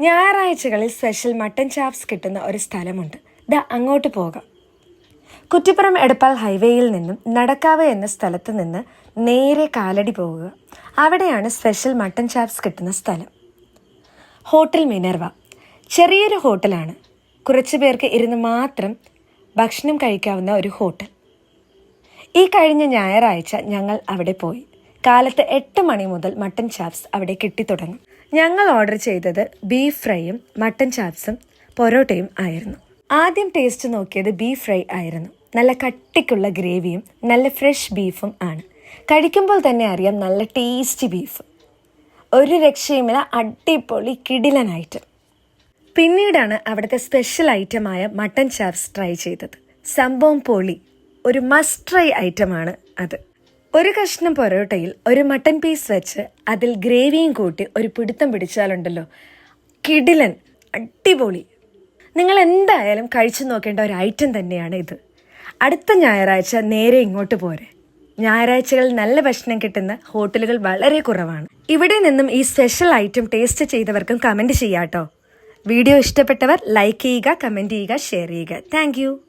ഞായറാഴ്ചകളിൽ special mutton chops കിട്ടുന്ന ഒരു സ്ഥലമുണ്ട്. ദ അങ്ങോട്ട് പോകാം. കുറ്റിപ്പുറം എടപ്പാൾ ഹൈവേയിൽ നിന്നും നടക്കാവ് എന്ന സ്ഥലത്ത് നിന്ന് നേരെ കാലടി പോവുക. അവിടെയാണ് സ്പെഷ്യൽ മട്ടൻ ചാപ്സ് കിട്ടുന്ന സ്ഥലം. Hotel Minerva. ചെറിയൊരു ഹോട്ടലാണ്. കുറച്ചു പേർക്ക് ഇരുന്ന് മാത്രം ഭക്ഷണം കഴിക്കാവുന്ന ഒരു ഹോട്ടൽ. ഈ കഴിഞ്ഞ ഞായറാഴ്ച ഞങ്ങൾ അവിടെ പോയി. കാലത്ത് എട്ട് മണി മുതൽ മട്ടൻ ചാപ്സ് അവിടെ കിട്ടിത്തുടങ്ങും. ഞങ്ങൾ ഓർഡർ ചെയ്തത് ബീഫ് ഫ്രൈയും മട്ടൻ ചാപ്സും പൊറോട്ടയും ആയിരുന്നു. ആദ്യം ടേസ്റ്റ് നോക്കിയത് ബീഫ് ഫ്രൈ ആയിരുന്നു. നല്ല കട്ടിക്കുള്ള ഗ്രേവിയും നല്ല ഫ്രഷ് ബീഫും ആണ്. കഴിക്കുമ്പോൾ തന്നെ അറിയാം നല്ല ടേസ്റ്റി ബീഫ്. ഒരു രക്ഷയുമില്ല അടിപൊളി കിടിലനായിട്ട്. പിന്നീടാണ് അവിടുത്തെ സ്പെഷ്യൽ ഐറ്റമായ മട്ടൻ ചാപ്സ് ട്രൈ ചെയ്തത്. സംഭവം പൊളി. ഒരു മസ്റ്റ് ട്രൈ ഐറ്റമാണ് അത്. ഒരു കഷ്ണം പൊറോട്ടയിൽ ഒരു മട്ടൻ പീസ് വെച്ച് അതിൽ ഗ്രേവിയും കൂട്ടി ഒരു പിടുത്തം പിടിച്ചാലുണ്ടല്ലോ. കിടിലൻ അടിപൊളി. നിങ്ങൾ എന്തായാലും കഴിച്ചു നോക്കേണ്ട ഒരു ഐറ്റം തന്നെയാണ് ഇത്. അടുത്ത ഞായറാഴ്ച നേരെ ഇങ്ങോട്ട് പോരെ. ഞായറാഴ്ചകളിൽ നല്ല ഭക്ഷണം കിട്ടുന്ന ഹോട്ടലുകൾ വളരെ കുറവാണ്. ഇവിടെ നിന്നും ഈ സ്പെഷ്യൽ ഐറ്റം ടേസ്റ്റ് ചെയ്തവർക്കും കമന്റ് ചെയ്യാട്ടോ. വീഡിയോ ഇഷ്ടപ്പെട്ടവർ ലൈക്ക് ചെയ്യുക കമന്റ് ചെയ്യുക ഷെയർ ചെയ്യുക. താങ്ക്